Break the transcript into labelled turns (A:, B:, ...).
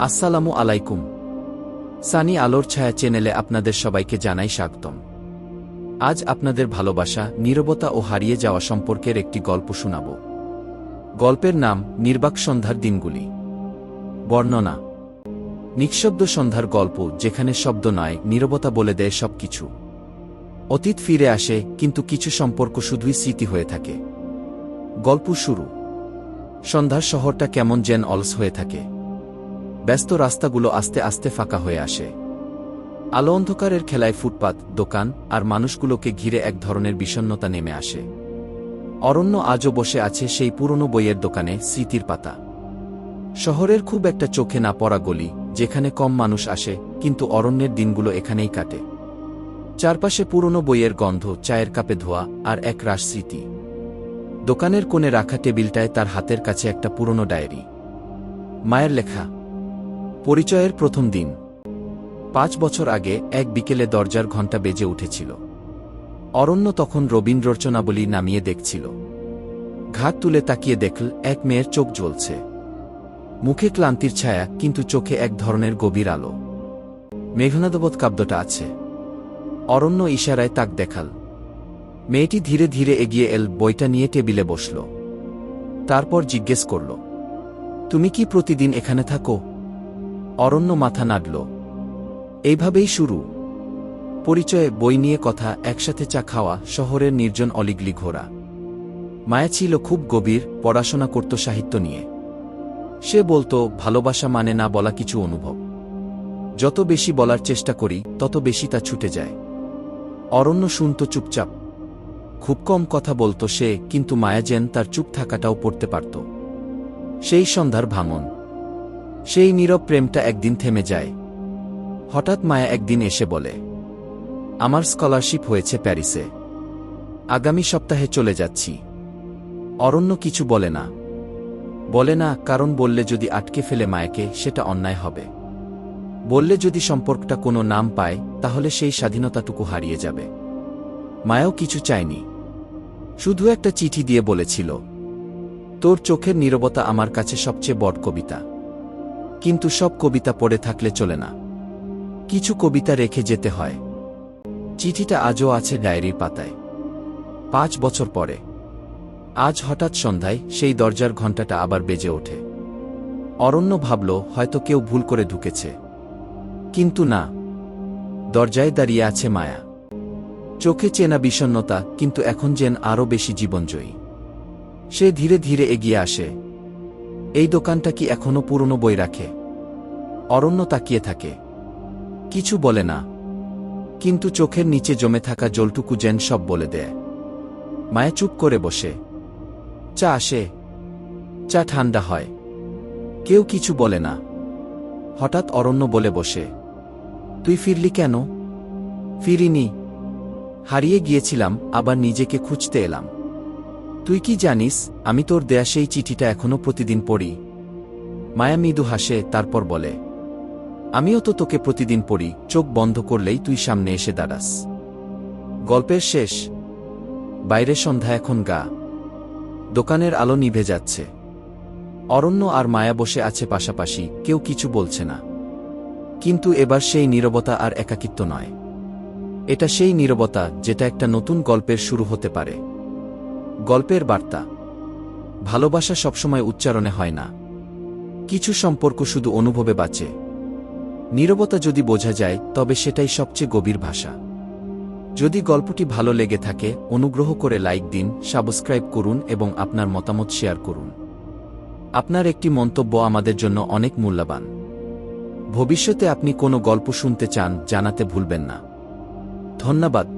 A: আসসালামু আলাইকুম। সানি আলোর ছায়া চ্যানেলে আপনাদের সবাইকে জানাই স্বাগতম। আজ আপনাদের ভালোবাসা, নীরবতা ও হারিয়ে যাওয়া সম্পর্কের একটি গল্প শোনাব। গল্পের নাম, নির্বাক সন্ধ্যার দিনগুলি। বর্ণনা। নিঃশব্দ সন্ধ্যার গল্প, যেখানে শব্দ নয়, নীরবতা বলে দেয় সবকিছু। অতীত ফিরে আসে, কিন্তু কিছু সম্পর্ক শুধুই স্মৃতি হয়ে থাকে। গল্প শুরু। সন্ধ্যার শহরটা কেমন যেন অলস হয়ে থাকে। ব্যস্ত রাস্তাগুলো আস্তে আস্তে ফাঁকা হয়ে আসে। আলো অন্ধকারের খেলায় ফুটপাত, দোকান আর মানুষগুলোকে ঘিরে এক ধরনের বিষণ্নতা নেমে আসে। অরণ্য আজও বসে আছে সেই পুরনো বইয়ের দোকানে স্মৃতির পাতা। শহরের খুব একটা চোখে না পড়া গলি, যেখানে কম মানুষ আসে, কিন্তু অরণ্যের দিনগুলো এখানেই কাটে। চারপাশে পুরনো বইয়ের গন্ধ, চায়ের কাপে ধোয়া আর এক রাস স্মৃতি। দোকানের কোণে রাখা টেবিলটায় তার হাতের কাছে একটা পুরনো ডায়েরি। মায়ের লেখা পরিচয়ের প্রথম দিন। পাঁচ বছর আগে এক বিকেলে দরজার ঘণ্টা বেজে উঠেছিল। অরণ্য তখন রবীন্দ্ররচনাবলী নামিয়ে দেখছিল। ঘাট তুলে তাকিয়ে দেখল, এক মেয়ের চোখ জ্বলছে। মুখে ক্লান্তির ছায়া, কিন্তু চোখে এক ধরনের গভীর আলো। মেঘনাদবোধ কাব্যটা আছে। অরণ্য ইশারায় তাক দেখাল। মেয়েটি ধীরে ধীরে এগিয়ে এল, বইটা নিয়ে টেবিলে বসল। তারপর জিজ্ঞেস করল, তুমি কি প্রতিদিন এখানে থাকো? অরণ্য মাথা নাড়ল। এইভাবেই শুরু। পরিচয়ে বই নিয়ে কথা, একসাথে চা খাওয়া, শহরের নির্জন অলিগলি ঘোরা। মায়া ছিল খুব গভীর, পড়াশোনা করত সাহিত্য নিয়ে। সে বলতো, ভালোবাসা মানে না বলা কিছু অনুভব। যত বেশি বলার চেষ্টা করি, তত বেশি তা ছুটে যায়। অরণ্য শুনত চুপচাপ। খুব কম কথা বলতো সে, কিন্তু মায়া যেন তার চুপ থাকাটাও পড়তে পারত। সেই সন্ধ্যার ভাঙন। সেই নীরব প্রেমটা একদিন থেমে যায়। হঠাৎ মায়া একদিন এসে বলে, আমার স্কলারশিপ হয়েছে প্যারিসে। আগামী সপ্তাহে চলে যাচ্ছি। অরণ্য কিছু বলে না। বলে না, কারণ বললে যদি আটকে ফেলে মায়াকে, সেটা অন্যায় হবে। বললে যদি সম্পর্কটা কোনো নাম পায়, তাহলে সেই স্বাধীনতাটুকু হারিয়ে যাবে। মায়াও কিছু চায়নি। শুধু একটা চিঠি দিয়ে বলেছিল, তোর চোখের নীরবতা আমার কাছে সবচেয়ে বড় কবিতা। কিন্তু সব কবিতা পড়ে থাকলে চলে না। কিছু কবিতা রেখে যেতে হয়। চিঠিটা আজও আছে ডায়েরির পাতায়। পাঁচ বছর পরে। আজ হঠাৎ সন্ধ্যায় সেই দরজার ঘণ্টাটা আবার বেজে ওঠে। অরণ্য ভাবল, হয়তো কেউ ভুল করে ঢুকেছে। কিন্তু না। দরজায় দাঁড়িয়ে আছে মায়া। চোখে চেনা বিষণ্নতা কিন্তু এখন যেন আরও বেশি জীবনজয়ী। সে ধীরে ধীরে এগিয়ে আসে। এই দোকানটা কি এখনও পুরনো বই রাখে? অরণ্য তাকিয়ে থাকে। কিছু বলে না। কিন্তু চোখের নিচে জমে থাকা জলটুকু যেন সব বলে দেয়। মায়া চুপ করে বসে। চা আসে। চা ঠান্ডা হয়। কেউ কিছু বলে না। হঠাৎ অরণ্য বলে বসে। তুই ফিরলি কেন? ফিরিনি। হারিয়ে গিয়েছিলাম, আবার নিজেকে খুঁজতে এলাম। তুই কি জানিস, আমি তোর দেয়া সেই চিঠিটা এখনও প্রতিদিন পড়ি। মায়া মৃদু হাসে, তারপর বলে, আমিও তো তোকে প্রতিদিন পড়ি, চোখ বন্ধ করলেই তুই সামনে এসে দাঁড়াস। গল্পের শেষ। বাইরে সন্ধ্যা এখন গা। দোকানের আলো নিভে যাচ্ছে। অরণ্য আর মায়া বসে আছে পাশাপাশি, কেউ কিছু বলছে না। কিন্তু এবার সেই নীরবতা আর একাকিত্ব নয়। এটা সেই নীরবতা, যেটা একটা নতুন গল্পের শুরু হতে পারে। গল্পের বার্তা। ভালোবাসা সবসময় উচ্চারণে হয় না। কিছু সম্পর্ক শুধু অনুভবে বাঁচে। নীরবতা যদি বোঝা যায়, তবে সেটাই সবচেয়ে গভীর ভাষা। যদি গল্পটি ভালো লেগে থাকে, অনুগ্রহ করে লাইক দিন, সাবস্ক্রাইব করুন এবং আপনার মতামত শেয়ার করুন। আপনার একটি মন্তব্য আমাদের জন্য অনেক মূল্যবান। ভবিষ্যতে আপনি কোনো গল্প শুনতে চান, জানাতে ভুলবেন না। ধন্যবাদ।